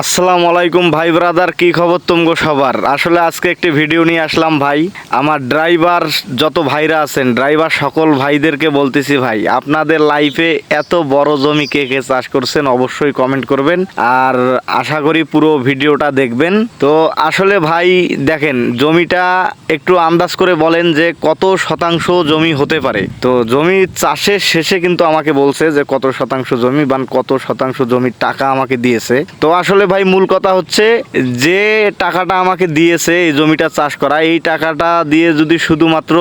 আসসালামু আলাইকুম ভাই ব্রাদার, কি খবর তুমগো সবার? আসলে আজকে একটি ভিডিও নিয়ে আসলাম ভাই। আমার ড্রাইভার যত ভাইরা আছেন, ড্রাইভার সকল ভাইদেরকে বলতেছি ভাই, আপনাদের লাইফে এত বড় জমি কে কে চাষ করছেন অবশ্যই কমেন্ট করবেন। আর আশা করি পুরো ভিডিওটা দেখবেন। তো আসলে ভাই, দেখেন, জমিটা একটু আন্দাজ করে বলেন যে কত শতাংশ জমি হতে পারে। তো জমি চাষের শেষে কিন্তু আমাকে বলছে যে কত শতাংশ জমি বা কত শতাংশ জমির টাকা আমাকে দিয়েছে। তো আসলে ভাই মূল কথা হচ্ছে যে টাকাটা আমাকে দিয়েছে, এই জমিটা চাষ করা, এই টাকাটা দিয়ে যদি শুধুমাত্র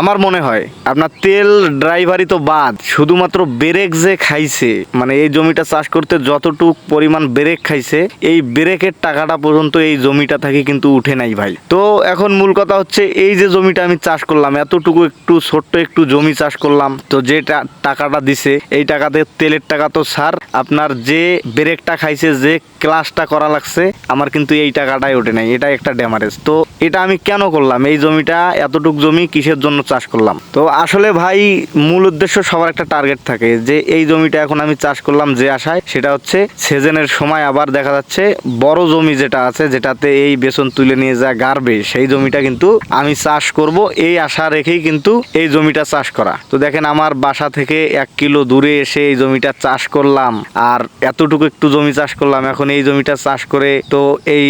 আমার মনে হয়, আপনার তেল ড্রাইভারই তো বাদ, শুধুমাত্র ব্রেক যে খাইছে মানে এই জমিটা চাষ করতে যতটুক পরিমাণ ব্রেক খাইছে, এই ব্রেকের টাকাটা পর্যন্ত এই জমিটা থেকে কিন্তু উঠে নাই ভাই। তো এখন মূল কথা হচ্ছে এই যে জমিটা আমি চাষ করলাম, এতটুকু একটু ছোট্ট একটু জমি চাষ করলাম, তো যে টাকাটা দিছে, এই টাকাতে, তেলের টাকা তো সার, আপনার যে ব্রেকটা খাইছে, যে ক্লাসটা করা লাগছে, আমার কিন্তু এই টাকাটাই ওঠে নাই এটা একটা ড্যামারেজ তো এটা আমি কেন করলাম? এই জমিটা, এতটুক জমি কিসের জন্য চাষ করলাম? তো আসলে ভাই, মূল উদ্দেশ্য সবার একটা টার্গেট থাকে, যে এই জমিটা এখন আমি চাষ করলাম যে আশায়, সেটা হচ্ছে সিজনের সময় আবার দেখা যাচ্ছে বড় জমি যেটা আছে, যেটাতে এই বেসন তুলে নিয়ে যা গাড়বে, সেই জমিটা কিন্তু আমি চাষ করব, এই আশা রেখেই কিন্তু এই জমিটা চাষ করা। তো দেখেন আমার বাসা থেকে এক কিলো দূরে এসে এই জমিটা চাষ করলাম, আর এতটুকু একটু জমি চাষ করলাম, এখন এই জমিটা চাষ করে, তো এই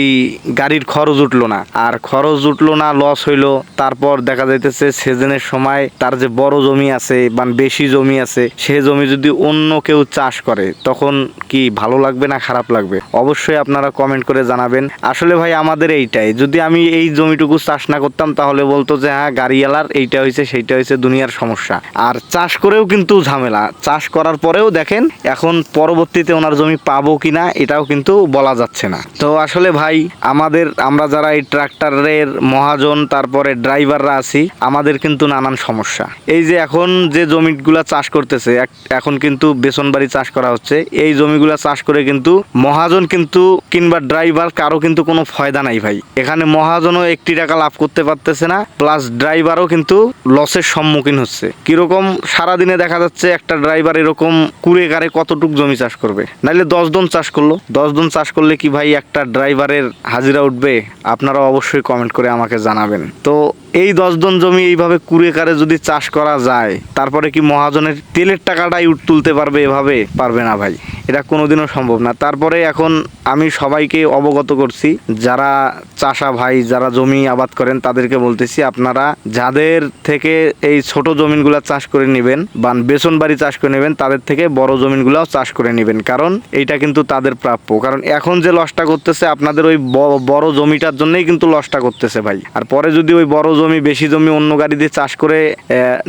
গাড়ির খরচ উঠল না। আর খরচ উঠল না লস হইল। তারপর দেখা যাইতেছে সিজনের সময় তার যে বড় জমি আছে বা বেশি জমি আছে, সে জমি যদি অন্য কেউ চাষ করে, তখন কি ভালো লাগবে না খারাপ লাগবে? অবশ্যই আপনারা কমেন্ট করে জানাবেন। আসলে ভাই, আমাদের এইটাই। যদি আমি এই জমিটুকু চাষ না করতাম, তাহলে বলতো যে হ্যাঁ গাড়িওয়ালার এইটা হয়েছে সেইটা হয়েছে দুনিয়ার সমস্যা। আর চাষ করেও কিন্তু ঝামেলা। চাষ করার পরেও দেখেন, এখন পরবর্তীতে ওনার জমি পাবো কিনা, এটাও কিন্তু বলা যাচ্ছে না। তো আসলে ভাই, আমাদের, আমরা যারা এই ট্রাক্টরের মহাজন, তারপরে ড্রাইভাররা আছি, আমাদের কিন্তু নানান সমস্যা। এই যে এখন যে জমিগুলা চাষ করতেছে এখন কিন্তু বেসন বাড়ি চাষ করা হচ্ছে। এই জমিগুলা চাষ করে কিন্তু মহাজন কিন্তু কিংবা ড্রাইভার কারও কিন্তু কোনো ফয়দা নাই ভাই। এখানে মহাজনও একটি টাকা লাভ করতে পারতেছে না, প্লাস ড্রাইভারও কিন্তু লসের সম্মুখীন হচ্ছে। কীরকম সারাদিনে দেখা যাচ্ছে একটা ড্রাইভার এরকম কুড়ে কারে কতটুক জমি চাষ করবে? নাইলে দশ জন চাষ করল, দশ জন চাষ করলে কি ভাই একটা ড্রাইভারের হাজিরা উঠবে? আপনারা অবশ্যই কমেন্ট করে আমাকে জানাবেন। তো এই দশজন জমি এইভাবে কুড়ে কারে যদি চাষ করা যায়, তারপরে কি মহাজনের তেলের টাকাটাই উঠ তুলতে পারবে এভাবে? পারবে না ভাই। এটা কোনোদিনও সম্ভব না। তারপরে এখন আমি সবাইকে অবগত করছি, যারা চাষা ভাই, যারা জমি আবাদ করেন, তাদেরকে বলতেছি, আপনারা যাদের থেকে এই ছোট জমিনগুলো চাষ করে নেবেন বা বেসন বাড়ি চাষ করে নেবেন, তাদের থেকে বড় জমিনগুলোও চাষ করে নেবেন। কারণ এইটা কিন্তু তাদের প্রাপ্য। কারণ এখন যে লসটা করতেছে, আপনাদের ওই বড় জমিটার জন্যই কিন্তু লসটা করতেছে ভাই। আর পরে যদি ওই বড় জমি, বেশি জমি অন্য গাড়ি দিয়ে চাষ করে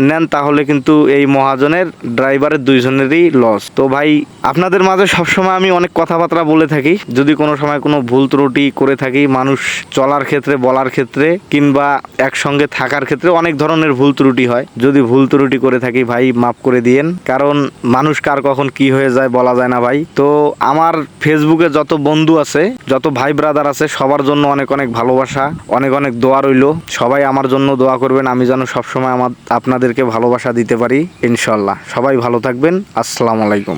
নেন, তাহলে কিন্তু এই মহাজনের ড্রাইভারের দুইজনেরই লস তো ভাই, আপনাদের মাঝে সবসময় আমি অনেক কথাবার্তা বলে থাকি। যদি কোনো সময় কোনো ভুল ত্রুটি করে থাকি, মানুষ চলার ক্ষেত্রে, বলার ক্ষেত্রে, কিংবা একসঙ্গে থাকার ক্ষেত্রে অনেক ধরনের ভুল ত্রুটি হয়। যদি ভুল ত্রুটি করে থাকি, ভাই, মাফ করে দিয়েন। কারণ মানুষ কার কখন কি হয়ে যায় বলা যায় না, ভাই। তো আমার ফেসবুকে যত বন্ধু আছে, যত ভাই ব্রাদার আছে, সবার জন্য অনেক অনেক ভালোবাসা, অনেক অনেক দোয়া রইল। সবাই আমার জন্য দোয়া করবেন, আমি যেন সবসময় আমার আপনাদেরকে ভালোবাসা দিতে পারি, ইনশাল্লাহ। সবাই ভালো থাকবেন, আসসালামু আলাইকুম।